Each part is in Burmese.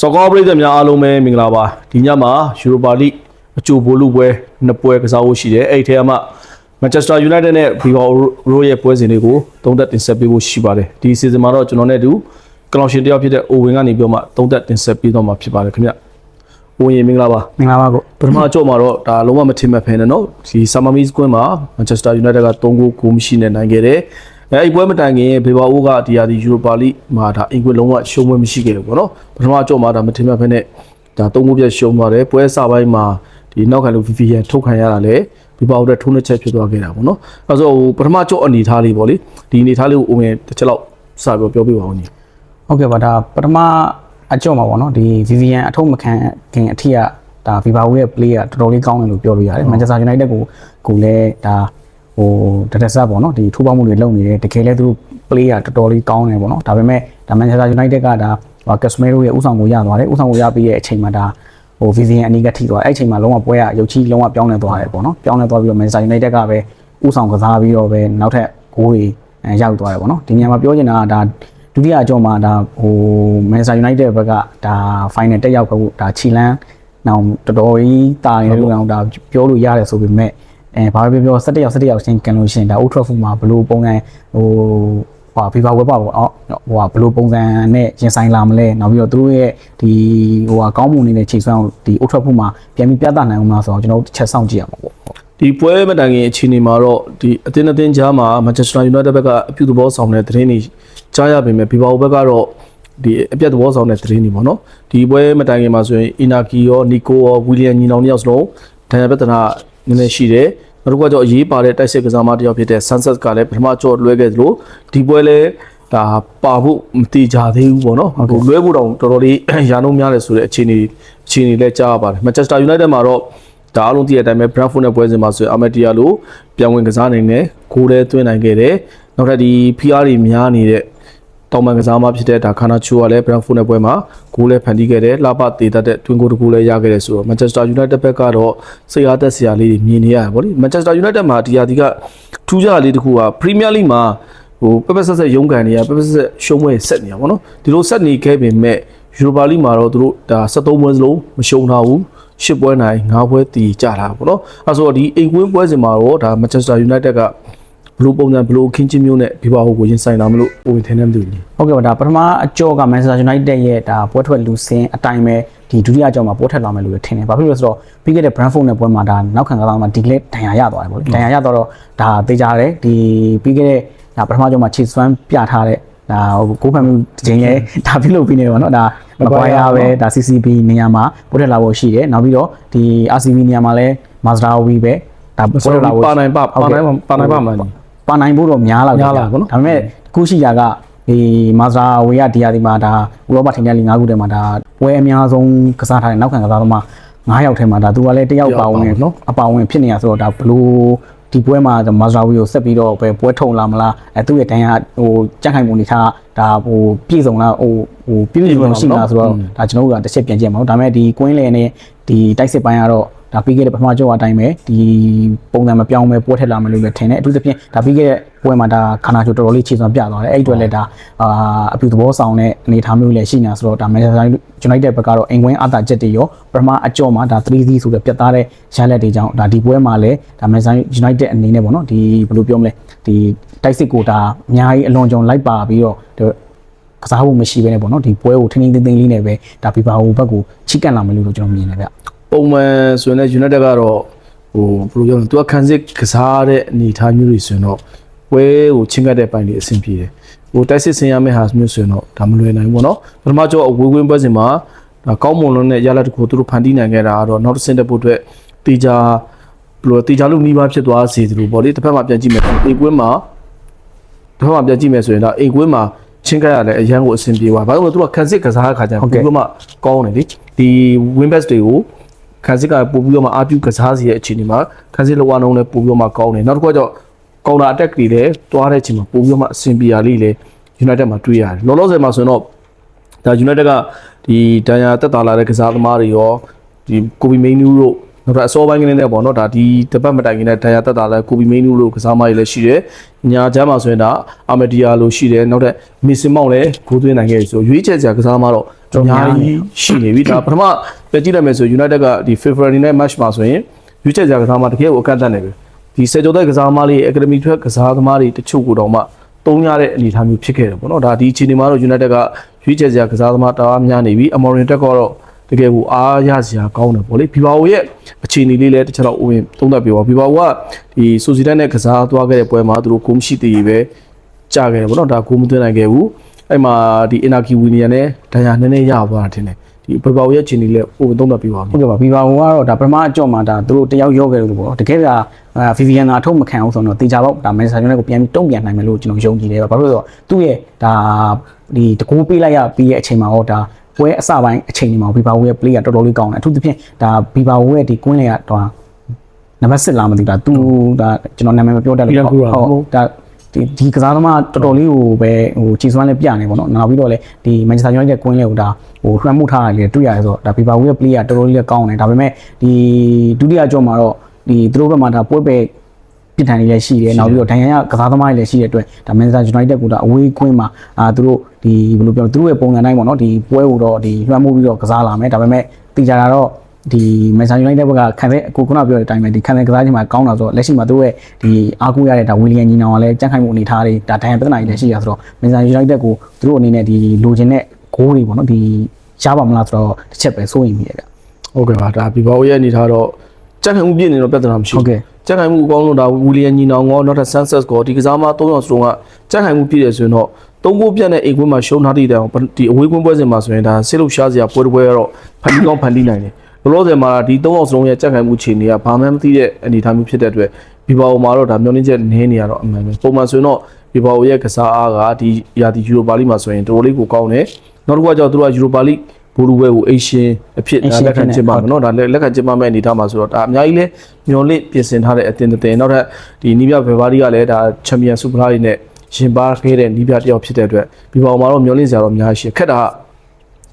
စောကောပရိသတ်များအားလုံးပဲမင်္ဂလာပါဒီညမှာယူရိုပါလိအကြိုဘိုလ်လူပွဲနှစ်ပွဲကစားဖို့ရှိတယ်အဲ့ဒီထဲမှာမန်ချက်စတာယူနိုက်တက်နဲ့ဘီဘောရိုရဲ့ပွဲစဉ်တွေကိုသုံးသက်တင်ဆက်ပေးဖို့ရှိပါတယ်ဒီစီဇန်မှာတော့ကျွန်တော်နဲ့အတူကလောင်ရှင်တယောက်ဖြစ်တဲ့အိုဝင်ကနေပြောမှသုံးသက်တင်ဆက်ပေးတော့မှာဖြစ်ပါတယ်ခင်ဗျအိုဝင်မင်္ဂလာပါမင်္ဂလာပါကိုပထမအကြော့မှာတော့ဒါလုံးဝမထင်မှတ်ဖ ೇನೆ နော်ဒီဆာမာမီစကွင်းမှာမန်ချက်စတာယူနိုက်တက်က3ဂိုးကိုမရှိနဲ့နိုင်ခဲ့တယ် အဲအဲ့ပွဲမတိုင်ခင်ဘေဘာအိုးကဒီယာဒီယူရိုပါလိမှာဒါအင်ကွင်းလုံးဝရှုံးပွဲမရှိခဲ့ဘူးပေါ့နော်ပထမအကြော့မှာဒါမထင်မှတ်ဖ ೇನೆ ဒါ3ဂိုးပြတ်ရှုံးသွားတယ်ပွဲစပိုင်းမှာဒီနောက်ခံလို့ VVN ထုတ်ခံရတာလေဘေဘာအိုးတဲ့ထိုးနှစ်ချက်ဖြစ်သွားခဲ့တာပေါ့နော်အဲဆိုပထမအကြော့အနေထားလေးပေါ့လေဒီအနေထားလေးကိုအိုငယ်တစ်ချက်လောက်စပြောပြောပြပါဦးညီဟုတ်ကဲ့ပါဒါပထမအကြော့မှာပေါ့နော်ဒီ VVN အထုပ်မခံခင်အထက်ကဒါ Viva ရဲ့ play ကတော်တော်လေးကောင်းတယ်လို့ပြောလို့ရတယ် Manchester United ကိုကိုလည်းဒါ ဟိုတတဆက်ပေါ့နော်ဒီထိုးပေါက်မှုတွေလုပ်နေတယ်တကယ်လည်းသူတို့ play ကတော်တော်လေးကောင်းတယ်ပေါ့နော်ဒါပေမဲ့ဒါ Manchester United ကဒါဟို Casemiro ရဲ့ဥဆောင်ကိုရသွားတယ်ဥဆောင်ကိုရပြီးရဲ့အချိန်မှာဒါဟို VVN အနီးကထိသွားအဲ့အချိန်မှာလုံးဝပွဲကရုပ်ချီလုံးဝပြောင်းလဲသွားတယ်ပေါ့နော်ပြောင်းလဲသွားပြီးတော့ Manchester United ကပဲဥဆောင်ကစားပြီးတော့ပဲနောက်ထပ်ဂိုးတွေအဲရောက်သွားတယ်ပေါ့နော်ဒီနေရာမှာပြောချင်တာကဒါဒုတိယအကြောမှာဒါဟို Manchester United ဘက်ကဒါ final တက်ရောက်ဖို့ဒါခြီလန်းနောင်တော်တော်ကြီးတာနေလို့အောင်ဒါပြောလို့ရတယ်ဆိုပေမဲ့ အဲဘာပဲပြောပြော17ရောက်17ရောက်ချင်းကန်လို့ရှိရင်ဒါ Old Trafford မှာဘယ်လိုပုံစံဟိုဟို FIFA Web ပေါ့အော်ဟိုဘယ်လိုပုံစံနဲ့ရင်ဆိုင်လာမလဲနောက်ပြီးတော့သူတို့ရဲ့ဒီဟိုကောင်းမှုနေတဲ့ချိန်ဆွမ်းဒီ Old Trafford မှာပြန်ပြီးပြသနိုင်အောင်လားဆိုတော့ကျွန်တော်တို့တစ်ချက်စောင့်ကြည့်ရမှာပေါ့ဒီပွဲမတိုင်ခင်အခြေအနေမှာတော့ဒီအသင်းအသင်းကြားမှာ Manchester United ဘက်ကအပြုသဘောဆောင်တဲ့သတင်းတွေကြားရပေမဲ့ဘီဘာအိုဘက်ကတော့ဒီအပြတ်သဘောဆောင်တဲ့သတင်းတွေပေါ့နော်ဒီပွဲမတိုင်ခင်မှာဆိုရင် Inaki ရော Nico ရော William ညီနောင်နှစ်ယောက်စလုံးဒဏ်ရာပြဿနာ နည်းနည်းရှိတယ်နောက်တစ်ခုကကျတော့အရေးပါတဲ့တိုက်စစ်ကစားမတစ်ယောက်ဖြစ်တဲ့ Sunset ကလည်းပထမကြော့လွဲခဲ့သလိုဒီပွဲလည်းဒါပါဖို့မတိကြသေးဘူးပေါ့နော်ဟိုလွဲဖို့တောင်တော်တော်လေးရာနှုန်းများတယ်ဆိုတဲ့အခြေအနေအခြေအနေလည်းကြားရပါတယ် Manchester United မှာတော့ဒါအားလုံးသိတဲ့အတိုင်းပဲ Brentford နဲ့ပွဲစဉ်မှာဆိုရင် Amatia လို့ပြန်ဝင်ကစားနိုင်တယ်ဂိုးလည်းသွင်းနိုင်ခဲ့တယ်နောက်ထပ်ဒီ PR တွေများနေတဲ့ တောင်ပန်ကစားမဖြစ်တဲ့ဒါခါနာချိုကလည်း Brentford နဲ့ပွဲမှာဂိုးလည်းဖန်တီးခဲ့တယ်လှပသေးတတ်တဲ့တွင်ဂိုးတစ်ဂိုးလည်းရခဲ့တယ်ဆိုတော့ Manchester United ဘက်ကတော့စိတ်အားသက်စရာလေးတွေမြင်နေရတယ်ဗောလေ Manchester United မှာဒီဟာဒီကထူးခြားလေးတစ်ခုက Premier League မှာဟိုပက်ပက်ဆက်ဆက်ရုံးကန်နေရပက်ပက်ဆက်ဆက်ရှုံးပွဲဆက်နေရဗောနော်ဒီလိုဆက်နေခဲ့ပေမဲ့ Europa League မှာတော့သူတို့ဒါ73ပွဲစလုံးမရှုံးထားဘူးရှစ်ပွဲနိုင်၅ပွဲတီကြတာပေါ့နော်အဲဆိုတော့ဒီအိမ်ကွင်းပွဲစဉ်မှာတော့ဒါ Manchester United က ဘလို့ပုံစံဘလို့ခင်းချင်းမျိုးနဲ့ဘီဘာဟိုကိုရင်ဆိုင်လာမလို့ပုံထင်းနေမသိဘူးဟုတ်ကဲ့ပါဒါပထမအကြောက Manchester United ရဲ့ဒါပွဲထွက်လူစင်းအတိုင်းပဲဒီဒုတိယအကြောမှာပွဲထွက်လာမယ်လို့ထင်တယ်။ဘာဖြစ်လို့လဲဆိုတော့ပြီးခဲ့တဲ့ Brentford နဲ့ပွဲမှာဒါနောက်ခံကစားမှာဒီလေဒဏ်ရာရသွားတယ်ပေါ့လေ။ဒဏ်ရာရသွားတော့ဒါသေချာတယ်ဒီပြီးခဲ့တဲ့ဒါပထမအကြောမှာခြေစွမ်းပြထားတဲ့ဒါဟိုကိုဖန်မှုချိန်လဲဒါပြုလုပ်ပြီးနေပါတော့ဒါမကွာရပဲဒါ CCB နေရာမှာပွဲထွက်လာဖို့ရှိတယ်။နောက်ပြီးတော့ဒီ RCB နေရာမှာလဲ Mazraoui ပဲဒါပွဲထွက်လာဖို့ပါနိုင်ပါပါနိုင်ပါနိုင်ပါမှန် ပါနိုင်ဖို့တော့များလာများလာပါတော့ဒါပေမဲ့ခုရှိတာကဒီမာဇာဝေရဒီယာဒီမှာဒါဥရောပထင်တဲ့လီ၅ခုထဲမှာဒါပွဲအများဆုံးကစားထားတဲ့နောက်ခံကစားသမား9ယောက်ထဲမှာဒါသူကလည်းတစ်ယောက်ပါဝင်နော်အပါဝင်ဖြစ်နေရဆိုတော့ဒါဘလို့ဒီပွဲမှာမာဇာဝီကိုဆက်ပြီးတော့ပဲပွဲထုံလာမလားအဲသူ့ရဲ့တန်ရဟိုကြက်ခိုင်ပုံနေထားဒါဟိုပြည့်စုံလားဟိုဟိုပြည့်စုံရှိလားဆိုတော့ဒါကျွန်တော်တို့ကတစ်ချက်ပြန်ကြည့်မှာဒါပေမဲ့ဒီကွင်းလေနဲ့ဒီတိုက်စစ်ပိုင်းကတော့ ဒါပြီးခဲ့တဲ့ပထမကြောအတိုင်းပဲဒီပုံစံမပြောင်းပဲပွဲထက်လာမယ်လို့လည်းထင်တယ်အထူးသဖြင့်ဒါပြီးခဲ့တဲ့ပွဲမှာဒါခနာချိုတော်တော်လေးခြေစွမ်းပြသွားတယ်အဲ့ဒီအတွက်လည်းဒါအာအပြူသဘောဆောင်တဲ့အနေအထားမျိုးလည်းရှိနေတာဆိုတော့ဒါ Manchester United ဘက်ကတော့အင်ကွင်းအသာချက်တွေရောပထမအကြောမှာဒါ 3C ဆိုတဲ့ပြတ်သားတဲ့ရလက်တွေကြောင့်ဒါဒီပွဲမှာလည်းဒါ Manchester United အနေနဲ့ပေါ့နော်ဒီဘယ်လိုပြောမလဲဒီတိုက်စစ်ကိုဒါအများကြီးအလွန်ကြုံလိုက်ပါပြီးတော့ကကစားဖို့မရှိဘဲနဲ့ပေါ့နော်ဒီပွဲကိုထင်းထင်းသိမ်းသိမ်းလေးနဲ့ပဲဒါဘီဘာဟိုဘက်ကိုချိကန့်လာမယ်လို့ကျွန်တော်မြင်တယ်ဗျ ပုံမှန်ဆိုရင်လည်း United ကတော့ဟိုဘယ်လိုပြောလဲသူကခံစစ်ကစားတဲ့အနေအထားမျိုးတွေဆိုရင်တော့ပွဲကိုချင်းကပ်တဲ့ပိုင်းတွေအဆင်ပြေတယ်ဟိုတိုက်စစ်ဆင်ရမယ့်ဟာမျိုးဆိုရင်တော့ဒါမလွယ်နိုင်ဘူးပေါ့နော်ပထမကျောအဝေးကွင်းပွဲစဉ်မှာဒါကောင်းမွန်လုံးနဲ့ရလာတခုသူတို့ဖန်တီးနိုင်ခဲ့တာကတော့နောက်တစ်ဆင့်တက်ဖို့အတွက်တေချာဘယ်လိုတေချာလို့နှီးပါဖြစ်သွားစေသလိုပေါ့လေတစ်ဖက်မှာပြန်ကြည့်မယ်အေကွင်းမှာတစ်ဖက်မှာပြန်ကြည့်မယ်ဆိုရင်ဒါအေကွင်းမှာချင်းကပ်ရလဲအရန်ကိုအဆင်ပြေသွားဘာလို့လဲသူကခံစစ်ကစားတဲ့ခါကျရင်ပိုပြီးမှကောင်းတယ်လေဒီ win best တွေကို ခန်းစစ်ကပို့ပြီးတော့မှအာပြုကစားစီရဲ့အခြေအနေမှာခန်းစစ်လောကနှုံးလည်းပို့ပြီးတော့မှကောင်းတယ်နောက်တစ်ခုကကြောင့်ကောင်တာအတက်တွေလည်းတွားတဲ့အချိန်မှာပို့ပြီးတော့မှအဆင်ပြေရလေးလေ United မှာတွေ့ရတယ်လောလောဆယ်မှာဆိုရင်တော့ဒါ United ကဒီတန်ရာတက်တာလာတဲ့ကစားသမားတွေရောဒီကိုဘီမိန်နူးတို့နောက်တော့အစောပိုင်းကလေးနဲ့ပေါ့နော်ဒါဒီတပတ်မတိုင်ခင်နဲ့တန်ရာတက်တာလာကိုဘီမိန်နူးတို့ကစားသမားတွေလည်းရှိတယ်ညာချမ်းမှာဆိုရင်ဒါအာမဒီယာလိုရှိတယ်နောက်တဲ့မီစင်မောင်လည်းဂိုးသွင်းနိုင်ခဲ့ပြီဆိုရွေးချယ်စရာကစားသမားတော့ အများကြီးရှိနေပြီဒါပထမပြကြည့်လိုက်မယ်ဆို United ကဒီ February နဲ့ March မှာဆိုရင်ရွေးချယ်စရာကစားသမားတကယ်ကိုအကန့်အသတ်နေပြီဒီစေကျော်တဲ့ကစားသမားလေး Academy ထွက်ကစားသမားတွေတချို့ကိုတော့မှတုံးရတဲ့အနေအထားမျိုးဖြစ်ခဲ့တယ်ပေါ့နော်ဒါဒီအခြေအနေမှာတော့ United ကရွေးချယ်စရာကစားသမားတအားများနေပြီ Amorim တက်ကတော့တကယ်ကိုအားရစရာကောင်းတယ်ပေါ့လေဘီဘာအိုရဲ့အခြေအနေလေးလည်းတစ်ချက်တော့ဝင်သုံးသပ်ပြောပါဘီဘာအိုကဒီဆိုစီဒန်နဲ့ကစားသွားခဲ့တဲ့ပွဲမှာသူတို့ဂိုးမရှိသေးပဲကြာခဲ့တယ်ပေါ့နော်ဒါဂိုးမသွင်းနိုင်ခဲ့ဘူး အဲ့မှာဒီအင်နာကီဝီနီယန်နဲ့ဒဏ်ရာနည်းနည်းရသွားတာထင်တယ်ဒီဘီဘာအိုရဲ့အခြေအနေလေးကိုသုံးသပ်ပြပါမယ်ဟုတ်ကဲ့ပါဘီဘာဟိုကတော့ဒါပထမအကြော့မှာဒါသူတို့တယောက်ရော့ခဲ့လို့ပေါ့တကယ်ကဖီဗီယန်သာအထုံးမခံအောင်ဆိုတော့တေချာပေါက်ဒါမန်ချက်စတာယူနိုက်ကိုပြန်ပြီးတုံ့ပြန်နိုင်မယ်လို့ကျွန်တော်ယုံကြည်တယ်ပါဘာလို့လဲဆိုတော့သူ့ရဲ့ဒါဒီတကူပေးလိုက်ရပြီးရဲ့အချိန်မှာဟောဒါပွဲအစပိုင်းအချိန်ဒီမှာဘီဘာဟိုရဲ့ play ကတော်တော်လေးကောင်းတယ်အထူးသဖြင့်ဒါဘီဘာဟိုရဲ့ဒီကွင်းလေကတော့နံပါတ်7လာမသိဘူးဒါသူဒါကျွန်တော်နာမည်မပြောတတ်လို့ဟုတ်ဒါ ဒီဒီကစားသမားတော်တော်လေးကိုပဲဟိုခြေစွမ်းလေးပြနေပေါ့နော်နောက်ပြီးတော့လေဒီ Manchester United ကွင်းလေးကိုဒါဟိုလွှမ်းမှုထားတာလေးတွေ့ရတယ်ဆိုတော့ဒါ FIFA ရဲ့ play ကတော်တော်လေးကောင်းတယ်ဒါပေမဲ့ဒီဒုတိယကြော့မှာတော့ဒီသူတို့ဘက်မှာဒါပွဲပဲပြစ်ထန်လေးလည်းရှိတယ်နောက်ပြီးတော့ဒဏ်ရာရကစားသမားတွေလည်းရှိတဲ့အတွက်ဒါ Manchester United ကဒါအဝေးကွင်းမှာအာသူတို့ဒီဘယ်လိုပြောသူတို့ရဲ့ပုံစံတိုင်းပေါ့နော်ဒီပွဲကိုတော့ဒီလွှမ်းမှုပြီးတော့ကစားလာမယ်ဒါပေမဲ့တေချာတာတော့ ဒီ Manchester United ဘက်ကခံတဲ့အခုခုနပြောတဲ့အတိုင်းပဲဒီခံတဲ့ကစားခြင်းမှာကောင်းတာဆိုတော့လက်ရှိမှာသူတို့ရဲ့ဒီအားကိုးရတဲ့ဒါဝီလီယံညီနောင်ကလည်းကြန့်ခိုင်မှုအနေထားတွေဒါဒဏ်ရာပြဿနာတွေလည်းရှိရဆိုတော့ Manchester United ကိုသူတို့အနေနဲ့ဒီလိုချင်တဲ့ဂိုးတွေပေါ့နော်ဒီရပါမလားဆိုတော့တစ်ချက်ပဲစိုးရင်မိရဗျဟုတ်ကဲ့ပါဒါဘီဘာအိုရဲ့အနေထားတော့ကြက်ခံမှုပြည့်နေတော့ပြဿနာမရှိဟုတ်ကဲ့ကြက်ခံမှုအကောင်းဆုံးဒါဝီလီယံညီနောင်ကောနောက်ထပ် Sunset ကောဒီကစားမ၃ယောက်စလုံးကကြက်ခံမှုပြည့်တယ်ဆိုရင်တော့သုံးကိုပြတ်တဲ့အိမ်ကွင်းမှာရှုံးထားတဲ့တိုင်အောင်ဒီအဝေးကွင်းပွဲစဉ်မှာဆိုရင်ဒါဆေးလို့ရှားစရာပွဲတစ်ပွဲကတော့ဖန်တီးကောင်းဖန်တီးနိုင်တယ် လောလောဆယ်မှာဒီ၃ယောက်စလုံးရဲ့ကြက်ခံမှုခြေနေကဘာမှမသိတဲ့အနေအထားမျိုးဖြစ်တဲ့အတွက်ဘီဘာအိုမှာတော့ဒါမျောနှင်းချက်နည်းနေရတော့အမှန်ပဲပုံမှန်ဆိုရင်တော့ဘီဘာအိုရဲ့ကစားအားကဒီရာဒီယူရိုပါလိမှာဆိုရင်တော်တော်လေးကိုကောင်းတယ်နောက်တစ်ခုကကြောင့်သူတို့ကယူရိုပါလိဘူလူဝဲကိုအေရှင်အဖြစ်ဒါလက်ခံကျင်းပါမယ်နော်ဒါလက်ခံကျင်းပမဲ့အနေထားမှာဆိုတော့ဒါအများကြီးလဲမျောလင့်ပြင်ဆင်ထားတဲ့အတင်းအတင်းနောက်ထပ်ဒီနီးပြဘယ်ဘာဒီကလည်းဒါချန်ပီယံစူပရာလေးနဲ့ရှင်ပါခဲ့တဲ့နီးပြတစ်ယောက်ဖြစ်တဲ့အတွက်ဒီပေါ်မှာတော့မျောလင့်စရာတော့အများကြီးရှိခက်တာ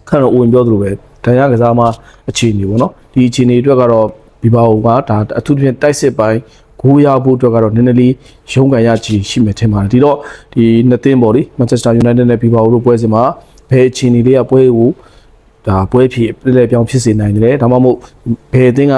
ခက်တော့ဦးဝင်ပြောသလိုပဲ ဒဏ်ရာကစားမအခြေအနေပေါ့နော်ဒီအခြေအနေအတွက်ကတော့ဒီပါကဒါအထူးသဖြင့်တိုက်စစ်ပိုင်းဂိုးရဖို့အတွက်ကတော့နည်းနည်းလေးရုန်းကန်ရကြည်ရှိမယ်ထင်ပါတယ်ဒီတော့ဒီနှစ်သင်းပေါ့လေ Manchester United နဲ့ FIFA တို့ပွဲစဉ်မှာဘယ်အခြေအနေလေးကပွဲကိုဒါပွဲဖြစ်ပြည့်ပြောင်းဖြစ်စေနိုင်တယ်ဒါမှမဟုတ်ဘယ်အသင်းက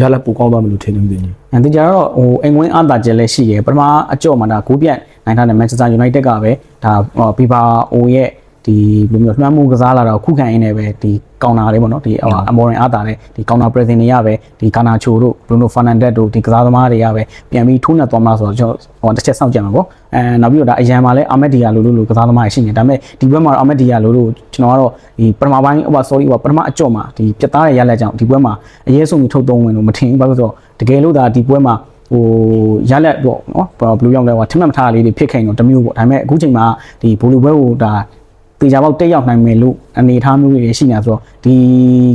ရလက်ပူကောင်းသွားမလို့ထင်နေမသိဘူး။အဲတကြတော့ဟိုအိမ်ဝင်းအသာကျက်လည်းရှိရယ်ပထမအကြော့မှာဒါဂိုးပြတ်နိုင်ထားတဲ့ Manchester United ကပဲဒါဘီဘာအိုရဲ့ ဒီဘယ်လိုမျိုးလွှမ်းမှုကစားလာတော့ခုခံရင်းနဲ့ပဲဒီကောင်နာလေးပေါ့နော်ဒီအမော်ရင်အားတာနဲ့ဒီကောင်နာ pressing တွေရပဲဒီကာနာချိုတို့ Bruno Fernandes တို့ဒီကစားသမားတွေကပဲပြန်ပြီးထိုးနှက်သွားမှာဆိုတော့ကျွန်တော်ဟိုတစ်ချက်စောင့်ကြည့်မှာပေါ့အဲနောက်ပြီးတော့ဒါအရန်မှာလဲအာမက်ဒီယာလိုလိုလိုကစားသမားတွေရှိနေဒါပေမဲ့ဒီဘက်မှာအာမက်ဒီယာလိုလိုကျွန်တော်ကတော့ဒီပထမပိုင်းဟို sorry ဟိုပထမအကြော့မှာဒီပြတ်သားတဲ့ရလက်ကြောင့်ဒီပွဲမှာအရေးဆုံးပြီးထုတ်သုံးဝင်လို့မထင်ဘူးဘာလို့ဆိုတော့တကယ်လို့ဒါဒီပွဲမှာဟိုရလက်ပေါ့နော်ဘယ်လိုရောက်လဲဟိုထင်မှတ်မထားလေးတွေဖြစ်ခဲ့ရင်တော့တမျိုးပေါ့ဒါပေမဲ့အခုချိန်မှာဒီဘိုလူဘဲကိုဒါ တေချာပေါက်တက်ရောက်နိုင်မယ်လို့အနေအထားမျိုးတွေရှိနေတာဆိုတော့ဒီ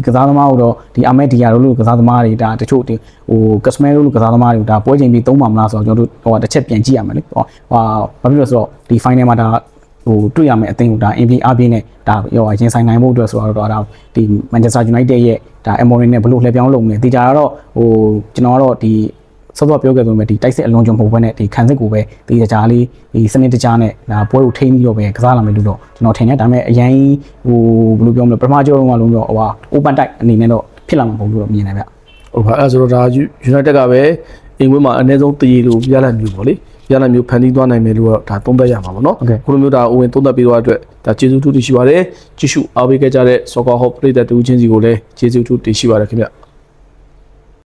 ကစားသမားတို့တော့ဒီအမက်ဒီယာတို့လို့ကစားသမားတွေဒါတချို့ဒီဟိုကစမဲတို့လို့ကစားသမားတွေဒါပွဲချိန်ပြီးသုံးပါမလားဆိုတော့ကျွန်တော်တို့ဟိုတစ်ချက်ပြန်ကြည့်ရမယ်လေဟိုဟာဘာဖြစ်လို့လဲဆိုတော့ဒီ final မှာဒါဟိုတွေ့ရမယ်အသင်းကိုဒါ NBA အပြင်းနဲ့ဒါရောရင်ဆိုင်နိုင်ဖို့အတွက်ဆိုတော့ဒါဒီ Manchester United ရဲ့ဒါ Amorim နဲ့ဘလို့လှည့်ပြောင်းလုပ်မလဲတေချာတော့ဟိုကျွန်တော်ကတော့ဒီ စောစောပြောခဲ့ဆိုမဲ့ဒီတိုက်စစ်အလုံးစုံပုံပွဲနဲ့ဒီခံစစ်ကိုပဲဒီကြကြားလေးဒီစနစ်တကျနဲ့ဒါပွဲကိုထိန်းပြီးတော့ပဲကစားလာမယ်လို့တော့ကျွန်တော်ထင်တယ်ဒါပေမဲ့အရင်ဟိုဘယ်လိုပြောမလဲပထမကြောတော့လုံးတော့ဟိုဟာ open type အနေနဲ့တော့ဖြစ်လာမှာမဟုတ်ဘူးလို့မြင်တယ်ဗျဟုတ်ပါအဲ့ဒါဆိုတော့ဒါ United ကပဲအင်ကွင်းမှာအနည်းဆုံးတည်ရလို့ရလက်မျိုးပေါ့လေရလဒ်မျိုးဖန်တီးသွားနိုင်မယ်လို့တော့ဒါသုံးသပ်ရမှာပေါ့နော်ခုလိုမျိုးဒါအဝင်သုံးသပ်ပြီးတော့အတွက်ဒါကျေးဇူးတူတည်ရှိပါတယ်ကြည့်ရှုအားပေးခဲ့ကြတဲ့ Soccer Hub ပြည်သက်တူချင်းစီကိုလည်းကျေးဇူးတူတည်ရှိပါတယ်ခင်ဗျ